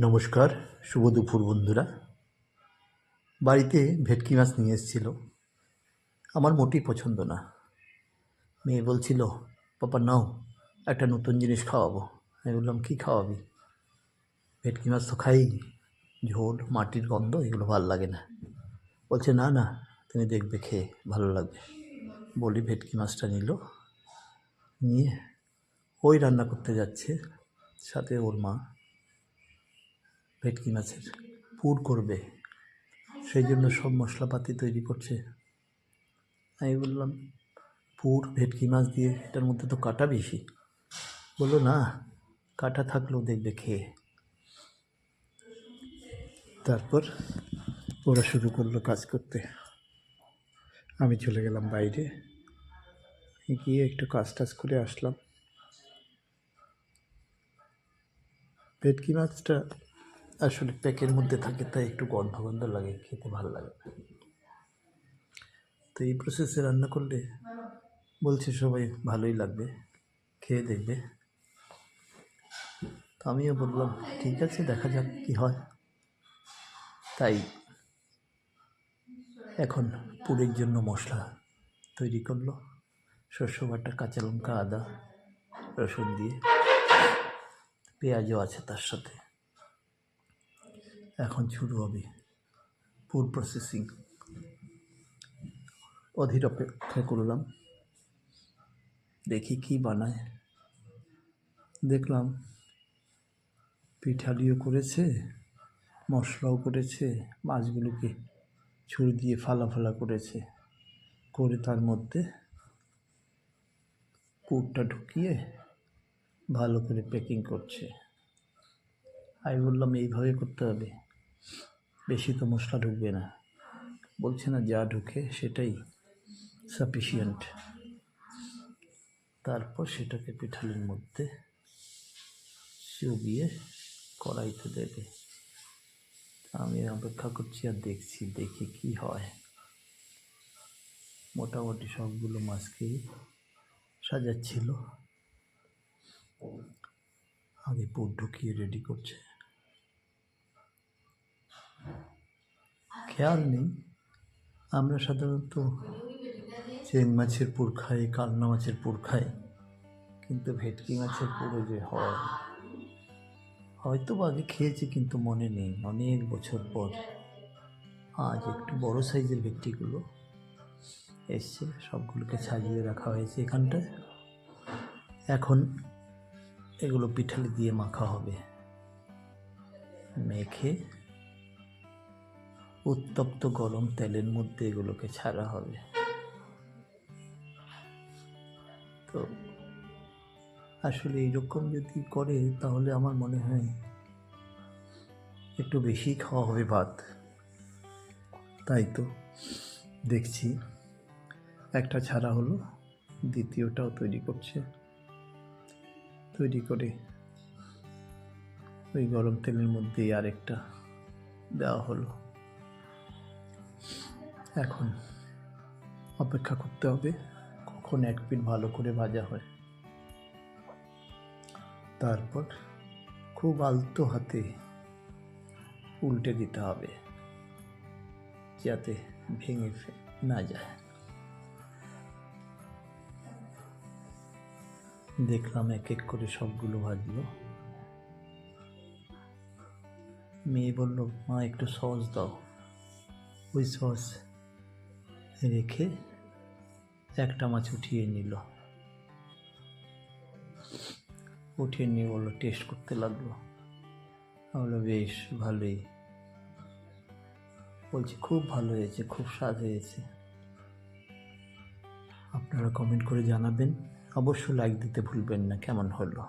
নমস্কার, শুভ দুপুর বন্ধুরা। বাড়িতে ভেটকি মাছ নিয়ে এসেছিল। আমার মোটেই পছন্দ না। মেয়ে বলছিল, পাপা, নাও, একটা নতুন জিনিস খাওয়াবো। আমি বললাম, কী খাওয়াবি? ভেটকি মাছ তো খাই ঝোল, মাটির গন্ধ, এগুলো ভালো লাগে না। বলছে, না না, তুমি দেখবে, খেয়ে ভালো লাগবে। বলি, ভেটকি মাছটা নিল। নিয়ে ওই রান্না করতে যাচ্ছে, সাথে ওর মা। ভেটকি মাছের। পুর করবে। সেই জন্য সব মশলাপাতি তৈরি করছে। আমি বললাম, পুর, ভেটকি মাছ দিয়ে এটার মধ্যে তো কাটা বেশি। বলল, না, কাটা থাকলেও দেখবে খেয়ে। তারপর ওরা শুরু করল কাজ করতে। আমি চলে গেলাম বাইরে। গিয়ে একটু কাজ টাজ করে আসলাম। ভেটকি মাছটা আসলে প্যাকের মধ্যে থাকে, তাই একটু গন্ধ গন্ধ লাগে, খেতে ভালো লাগে। তো এই প্রসেসে রান্না করলে বলছে সবাই ভালোই লাগবে, খেয়ে দেখবে। তো আমিও বললাম, ঠিক আছে, দেখা যাক কী হয়। তাই এখন পুরের জন্য মশলা তৈরি করল শস্য বাটা, কাঁচা লঙ্কা, আদা, রসুন দিয়ে। পেঁয়াজও আছে তার সাথে। এখন শুরু হবে ফুড প্রসেসিং। অধীর অপেক্ষা করলাম। দেখি কি বানায়। দেখলাম পিঠালিও করেছে, মশলাও করেছে, মাছগুলোকে ছুরি দিয়ে ফালা ফালা করেছে। করে তার মধ্যে পুরটা ঢুকিয়ে ভালো করে প্যাকিং করছে। আমি বললাম, এইভাবে করতে হবে। বেশি তো মশলা ঢুকবে না। বলছে, না, যা ঢুকে সেটাই সাফিসিয়েন্ট তারপর সেটাকে পিঠালির মধ্যে চুবিয়ে কড়াইতে দেবে। আমি অপেক্ষা করছি আর দেখছি, দেখি কি হয়। মোটামুটি সবগুলো মাছকেই সাজাচ্ছিল। আগে পুর ঢুকিয়ে রেডি করছে। খেয়াল নেই। আমরা সাধারণত চেং মাছের পুর খাই, কালনা মাছের পুর খাই, কিন্তু ভেটকি মাছের পুরো যে হয়। হয়তো আগে খেয়েছি, কিন্তু মনে নেই। অনেক বছর পর আজ একটু বড় সাইজের ভেটকিগুলো এসছে, সবগুলোকে সাজিয়ে রাখা হয়েছে এখানটায়। এখন এগুলো পিঠালি দিয়ে মাখা হবে। মেখে উত্তপ্ত গরম তেলের মধ্যে এগুলোকে ছাড়া হবে। তো আসলে এইরকম যদি করে, তাহলে আমার মনে হয় একটু বেশি খাওয়া হবে ভাত। তাই তো দেখছি। একটা ছাড়া হলো, দ্বিতীয়টাও তৈরি করছে। তৈরি করে ওই গরম তেলের মধ্যেই আরেকটা দেওয়া হলো। এখন অপেক্ষা করতে হবে কখন এক পিঠ ভালো করে ভাজা হয়। তারপর খুব আলতো হাতে উল্টে দিতে হবে যাতে ভেঙে না যায়। দেখলাম এক এক করে সবগুলো ভাজলো। মেয়ে বলল, মা, একটু সস দাও। ওই সস? রেখে একটা মাছ উঠিয়ে নিল। উঠিয়ে নিয়ে বলল টেস্ট করতে লাগল। আমি বললাম, বেশ, ভালোই। বলছি, খুব ভালো হয়েছে, খুব স্বাদ হয়েছে। আপনারা কমেন্ট করে জানাবেন। অবশ্যই লাইক দিতে ভুলবেন না, কেমন হলো?